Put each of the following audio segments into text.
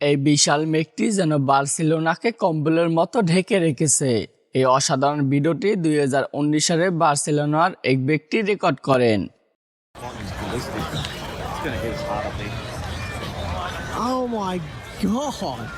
এই বিশাল মেঘটি যেন বার্সেলোনাকে কম্বলের মতো ঢেকে রেখেছে এই অসাধারণ ভিডিওটি দুই হাজার উনিশ সালে বার্সেলোনার এক ব্যক্তি রেকর্ড করেন Oh my god.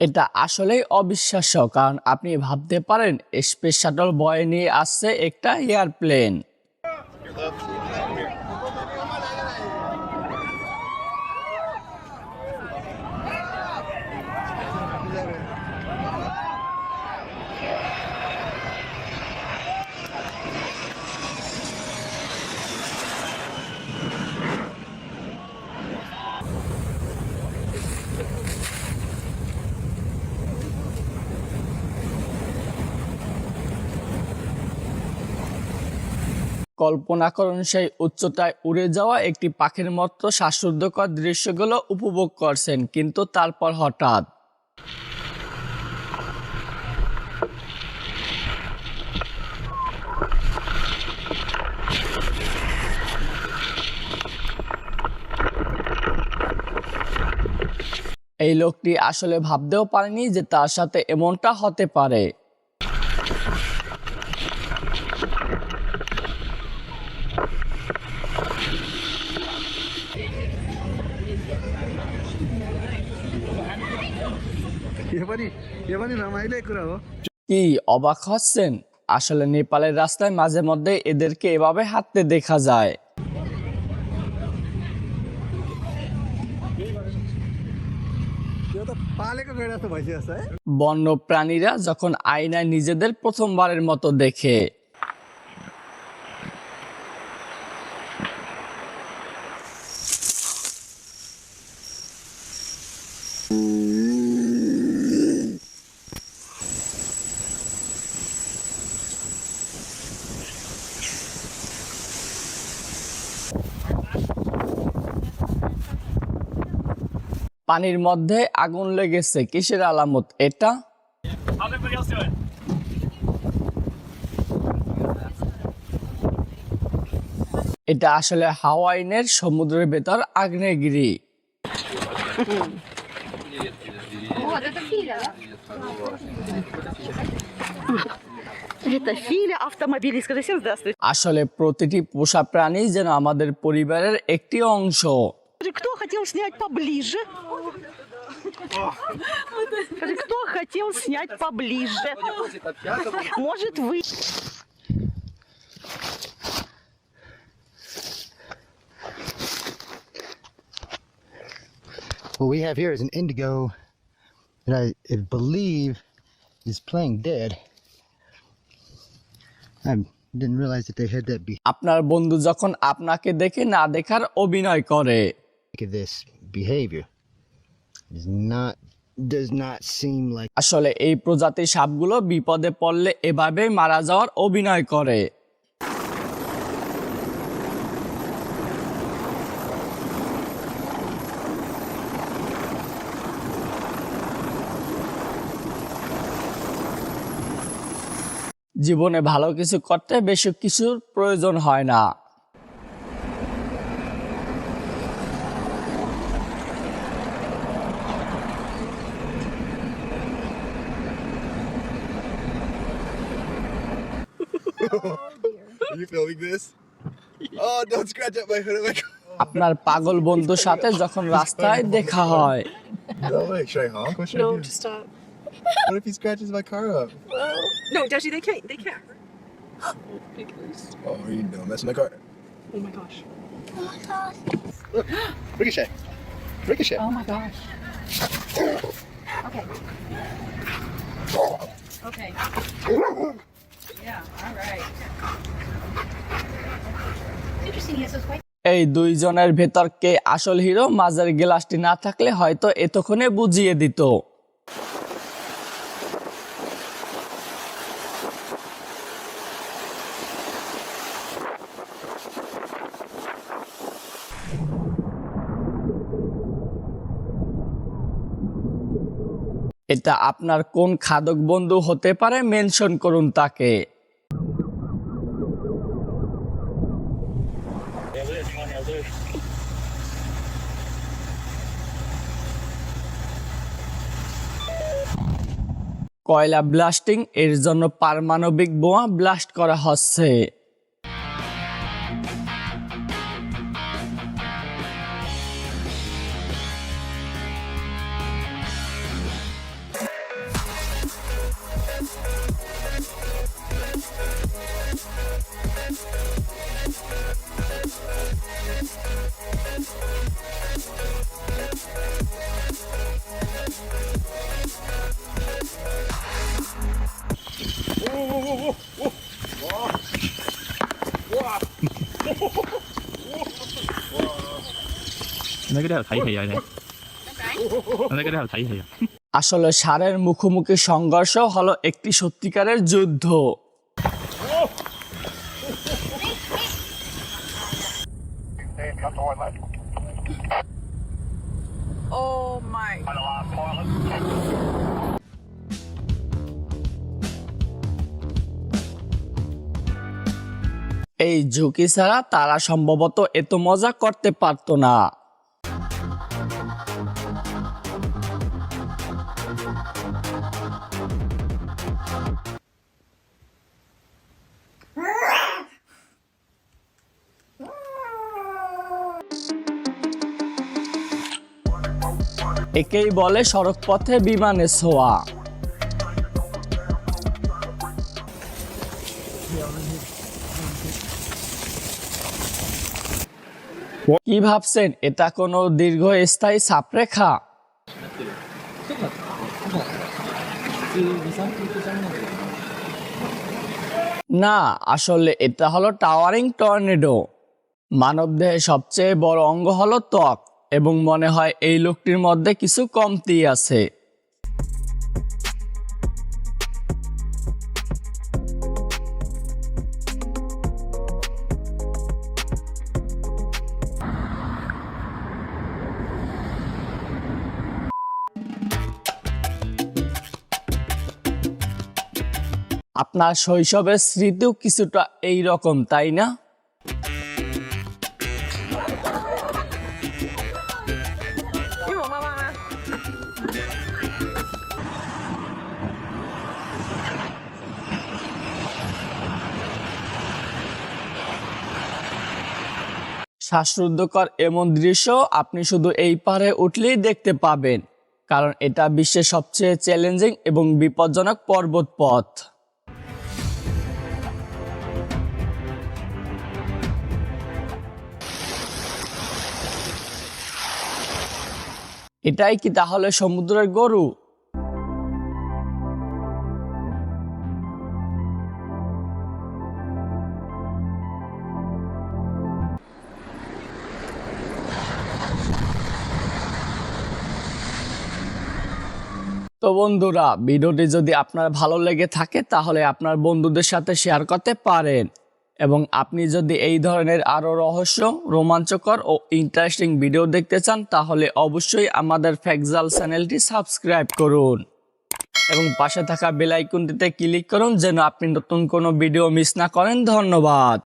এটা আসলেই অবিশ্বাস্য কারণ আপনি ভাবতে পারেন স্পেস শাটল বয় নিয়ে আসছে একটা এয়ারপ্লেন। কল্পনা করুন সেই উচ্চতায় উড়ে যাওয়া একটি পাখির মতো শ্বাসরুদ্ধকর দৃশ্যগুলো উপভোগ করছেন, কিন্তু তারপর হঠাৎ। এই লোকটি আসলে ভাবতেও পারেনি যে তার সাথে এমনটা হতে পারে। কি অবাক হচ্ছেন? আসলে নেপালের রাস্তায় মাঝে মধ্যে এদেরকে এভাবে হাঁটতে দেখা যায়। বন্য প্রাণীরা যখন আয়নায় নিজেদের প্রথমবারের মতো দেখে। পানির মধ্যে আগুন লেগেছে। কিসের আলামত এটা? এটা আসলে হাওয়াইনের সমুদ্রের ভেতর আগ্নেয়গিরি। আসলে প্রতিটি পোষা প্রাণী যেন আমাদের পরিবারের একটি অংশ। Скажи, кто хотел снять поближе? Скажи, кто хотел снять поближе? Может, вы... What we have here is an indigo that I, I believe is playing dead. I didn't realize that they had that আপনার বন্ধু যখন আপনাকে দেখে না দেখার অভিনয় করে behavior. This behavior. Is not, does not seem like আসলে এই প্রজাতির সাপগুলো বিপদে পড়লে এভাবে মারা যাওয়ার অভিনয় করে। জীবনে ভালো কিছু করতে বেশি কিছুর প্রয়োজন হয় না। Are you filming this? Oh, don't scratch up my hood of my car. আপনার পাগল বন্ধুর সাথে যখন রাস্তায় দেখা হয় No way. Should I honk? What should I No, do? just stop. What if he scratches my car up? No, Dashi, they can't. They can't. Oh, you don't mess with my car. Oh my gosh. Ricochet. Ricochet. Oh my gosh. Okay. Okay. এই দুইজনের ভেতর কে আসল hero? মাজার গ্লাসটি না থাকলে হয়তো এতক্ষণে বুঝিয়ে দিত। এটা আপনার কোন খাদক বন্ধু হতে পারে? মেনশন করুন তাকে। কয়লা ব্লাস্টিং এর জন্য পারমাণবিক বোমা ব্লাস্ট করা হচ্ছে। আসলে সারের মুখোমুখি সংঘর্ষ হলো একটি সত্যিকারের যুদ্ধ. এই ঝুঁকি ছাড়া তারা সম্ভবত এত মজা করতে পারতো না। একেই বলে সড়ক পথে বিমানে ছোঁয়া। কি ভাবছেন? এটা কোনো দীর্ঘস্থায়ী সাপরেখা না, আসলে এটা হলো টাওয়ারিং টর্নেডো। মানবদেহের সবচেয়ে বড় অঙ্গ হলো ত্বক। এবং মনে হয় এই লোকটির মধ্যে কিছু কমতি আছে। আপনার শৈশবের স্মৃতিও কিছুটা এই রকম, তাই না? শ্বাসরুদ্ধকর এমন দৃশ্য আপনি শুধু এই পারে উঠলেই দেখতে পাবেন, কারণ এটা বিশ্বের সবচেয়ে চ্যালেঞ্জিং এবং বিপজ্জনক পর্বত পথ এটাই কি তাহলে সমুদ্রের গরু? তো বন্ধুরা, ভিডিওটি যদি আপনার ভালো লেগে থাকে, তাহলে আপনার বন্ধুদের সাথে শেয়ার করতে পারেন। এবং আপনি যদি এই ধরনের আরও রহস্য, রোমাঞ্চকর ও ইন্টারেস্টিং ভিডিও দেখতে চান, তাহলে অবশ্যই আমাদের ফ্যাকজাল চ্যানেলটি সাবস্ক্রাইব করুন। এবং পাশে থাকা বেল আইকনটিতে ক্লিক করুন, যেন আপনি নতুন কোনো ভিডিও মিস না করেন। ধন্যবাদ।